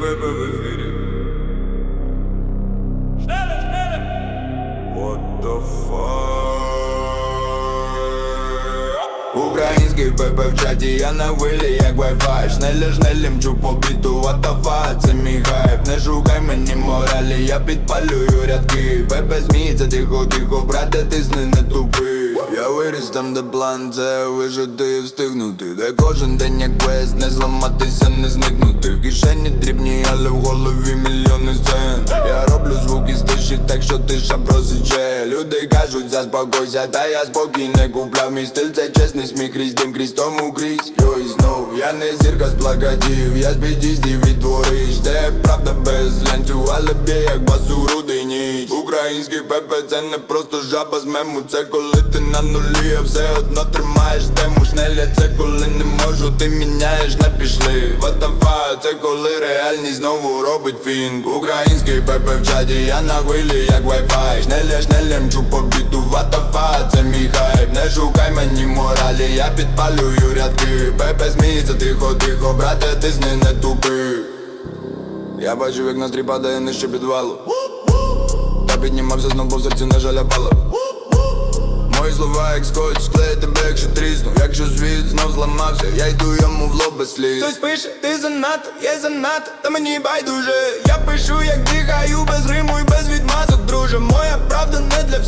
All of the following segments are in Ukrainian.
Пепе в ефірі. What the fuck? Український ПП в чаті, я на хвилі, як Wi-Fi. Шнеля шнелем чу по біту, what the fuck, це мій хайп. Не шукай мені моралі, я підпалюю рядки. ПП сміється, тихо, тихо, брате, тисни не тупи Я виріс там, де план, це вижити і встигнути. Де кожен день як квест, не зламатися, не зникнути. В кишені дрібні, але в голові мільйони сцен. Я роблю звуки з тиші, так що тиша просиче Люди кажуть, заспокойся, та я спокій не купляв Мій стиль це чесний сміх крізь дим, крізь тому крізь. Йой, знов, я не зірка з плакатів, я з під'їздів від дворищ Де правда без глянцю, але б'є як бас у груди ніч. Український пепе це не просто жаба з мему. Це коли ти на нулі, а все одно тримаєш тему. Шнеля це коли не можу, ти міняєш на пішли. Ватафа, це коли реальність знову робить фінт. Український пепе в чаді, я на хвилі як Wi-Fi. Шнеля шнелем чу по біту, ватафа, це мій хайп. Не шукай мені моралі, я підпалюю рядки. Пепе сміється, тихо, тихо, брате, тисни не тупи. Я бачив, як настрій падає нижче підвалу. Та піднімався знов, бо в серці на жаль опало Мої слова як скотч, склеє тебе, якщо тріснув Якщо світ знов зламався, я йду йому в лоб без сліз. Хтось пише, ти занадто, я занадто, та мені байдуже. Я пишу, як дихаю, без риму і без відмазок, друже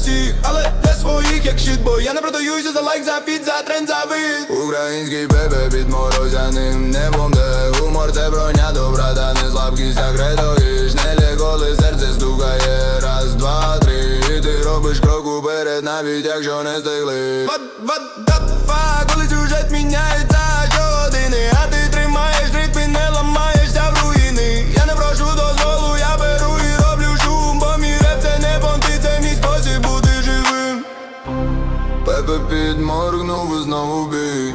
всіх, але для своїх як щит Бо я не продаюся за лайк, за фіт, за тренд, за вид. Український бебе під морозяним небом, де гумор це броня добра, та не слабкість, а кредо і шнелі, коли серце стукає. Раз, два, три, і ти робиш крок уперед, навіть якщо не стигли What, what the fuck, коли сюжет міняється Пепе підморгнув і знову бій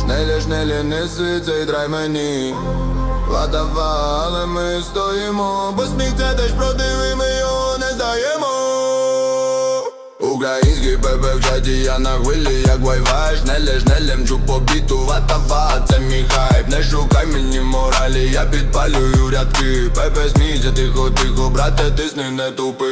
Шнеля, шнеля, неси цей драй мені. Ватава, але ми стоїмо Бо сміх це теж продиви, ми його не здаємо. Український пепе в чаті, я на хвилі, як Wi-Fi Шнеля, шнелем чу по біту, ватава, це мій хайп. Не шукай мені моралі, я підпалюю рядки. Пепе сміється, тихо, тихо, брате, тисни не тупи